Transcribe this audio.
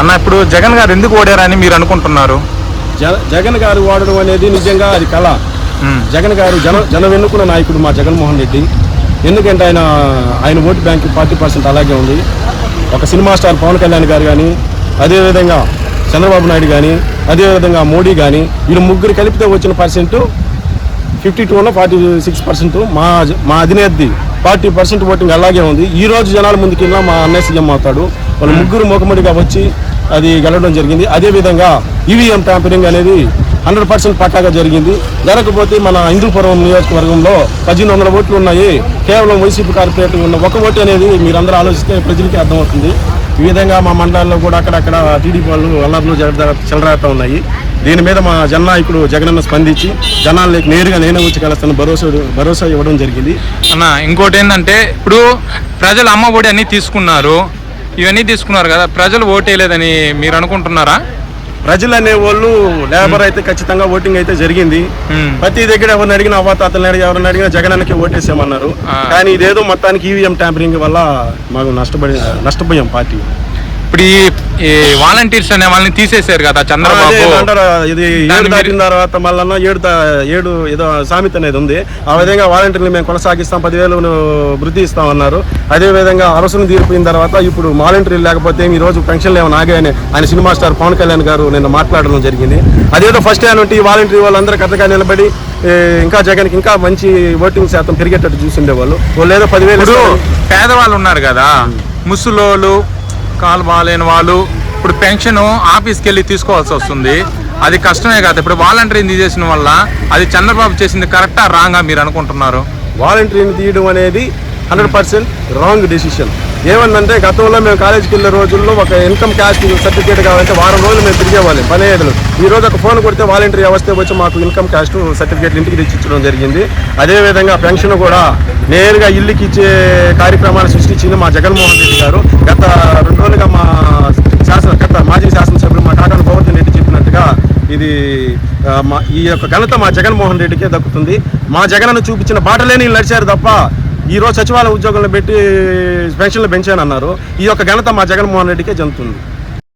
అన్న ఇప్పుడు జగన్ గారు ఎందుకు ఓడారని మీరు అనుకుంటున్నారు? జగన్ గారు వాడడం అనేది నిజంగా అది కళ. జగన్ గారు జన జన వెన్నుకున్న నాయకుడు మా జగన్మోహన్ రెడ్డి. ఎందుకంటే ఆయన ఆయన ఓటు బ్యాంక్ ఫార్టీ పర్సెంట్ అలాగే ఉంది. ఒక సినిమా స్టార్ పవన్ కళ్యాణ్ గారు కానీ అదేవిధంగా చంద్రబాబు నాయుడు కానీ అదేవిధంగా మోడీ కానీ వీళ్ళు ముగ్గురు కలిపితే వచ్చిన పర్సెంట్ ఫిఫ్టీ టూలో ఫార్టీ సిక్స్ పర్సెంట్ మా మా అధినేత్ది ఫార్టీ పర్సెంట్ ఓటింగ్ అలాగే ఉంది. ఈ రోజు జనాల ముందుకెళ్ళినా మా అన్నయ్య సీఎం అవుతాడు. వాళ్ళు ముగ్గురు మూకమ్మడిగా వచ్చి అది గెలవడం జరిగింది. అదేవిధంగా ఈవీఎం ట్యాంపరింగ్ అనేది హండ్రెడ్ పర్సెంట్ పక్కాగా జరిగింది. జరగకపోతే మన హిందూపురం నియోజకవర్గంలో పద్దెనిమిది వందల ఓట్లు ఉన్నాయి. కేవలం వైసీపీ కార్పొరేటర్ ఉన్న ఒక ఓటు అనేది మీరందరూ ఆలోచిస్తే ప్రజలకి అర్థమవుతుంది. ఈ విధంగా మా మండలాల్లో కూడా అక్కడక్కడ టీడీపీ వాళ్ళు అల్లర్లు చెలరాడుతూ ఉన్నాయి. దీని మీద మా జననాయకుడు జగనన్న స్పందించి జనాల్లోకి నేరుగా నేనే వచ్చి కలుస్తాను భరోసా భరోసా ఇవ్వడం జరిగింది. అన్న ఇంకోటి ఏంటంటే ఇప్పుడు ప్రజలు అమ్మ ఒడి అన్ని తీసుకున్నారు. ఇవన్నీ తీసుకున్నారు కదా ప్రజలు ఓటేయలేదని మీరు అనుకుంటున్నారా? ప్రజలు అనేవాళ్ళు లేబర్ అయితే ఖచ్చితంగా ఓటింగ్ అయితే జరిగింది. ప్రతి దగ్గర ఎవరిని అడిగినా అవ్వతాతలు అడిగి ఎవరిని అడిగినా జగనానికి ఓటేసామన్నారు. కానీ ఇదేదో మొత్తానికి ఈవీఎం ట్యాంపరింగ్ వల్ల మాకు నష్టపడి నష్టపోయాం పార్టీ. ఇప్పుడు ఈ వాలంటీర్స్ అనే వాళ్ళని తీసేశారు కదా చంద్రబాబు. ఇది ఏడు దాటిన తర్వాత మళ్ళా ఏడు ఏడు ఏదో సామెత అనేది ఉంది. ఆ విధంగా వాలంటీర్లు మేము కొనసాగిస్తాం పదివేలు వృద్ధి ఇస్తాం అన్నారు. అదే విధంగా అరసును తీరిపోయిన తర్వాత ఇప్పుడు వాలంటీర్లు లేకపోతే ఈ రోజు పెన్షన్లు ఏమైనా ఆగాయని ఆయన సినిమా స్టార్ పవన్ కళ్యాణ్ గారు నిన్న మాట్లాడడం జరిగింది. అదేదో ఫస్ట్ టైం ఉంటే ఈ వాలంటీర్ వాళ్ళందరూ కథగా నిలబడి ఇంకా జగన్కి ఇంకా మంచి ఓటింగ్ శాతం పెరిగేటట్టు చూసిండే వాళ్ళు వాళ్ళు ఏదో పదివేలు పేదవాళ్ళు ఉన్నారు కదా ముసలోళ్ళు కాలు బాగాలేని వాళ్ళు ఇప్పుడు పెన్షన్ ఆఫీస్కి వెళ్ళి తీసుకోవాల్సి వస్తుంది. అది కష్టమే కదా. ఇప్పుడు వాలంటీరింగ్ తీసేసిన వల్ల అది చంద్రబాబు చేసింది కరెక్టా రాంగా మీరు అనుకుంటున్నారు? వాలంటీరింగ్ తీయడం అనేది హండ్రెడ్ పర్సెంట్ రాంగ్ డెసిషన్. ఏమన్నంటే గతంలో మేము కాలేజీకి వెళ్ళే రోజుల్లో ఒక ఇన్కమ్ క్యాస్ట్ సర్టిఫికేట్ కావాలంటే వారం రోజులు మేము తిరిగేవాళ్ళం పని ఈ రోజు ఒక ఫోన్ కొడితే వాలంటీర్ వ్యవస్థ వచ్చి మాకు ఇన్కమ్ క్యాస్ట్ సర్టిఫికేట్ ఇంటికి తెచ్చిచ్చడం జరిగింది. అదేవిధంగా పెన్షన్ కూడా నేరుగా ఇల్లుకి ఇచ్చే కార్యక్రమాలు సృష్టించింది మా జగన్మోహన్ రెడ్డి గారు. గత రెండు రోజులుగా మా శాసన గత మాజీ శాసనసభ్యులు మా కాకాని గోవర్ధన్ రెడ్డి చెప్పినట్టుగా ఇది మా ఈ యొక్క ఘనత మా జగన్మోహన్ రెడ్డికే దక్కుతుంది. మా జగన్ను చూపించిన బాటలే నీళ్ళు నడిచారు తప్ప ఈరోజు సచివాలయ ఉద్యోగులను పెట్టి పెన్షన్లు పెంచానన్నారు. ఈ యొక్క ఘనత మా జగన్మోహన్ రెడ్డికే చెందుతుంది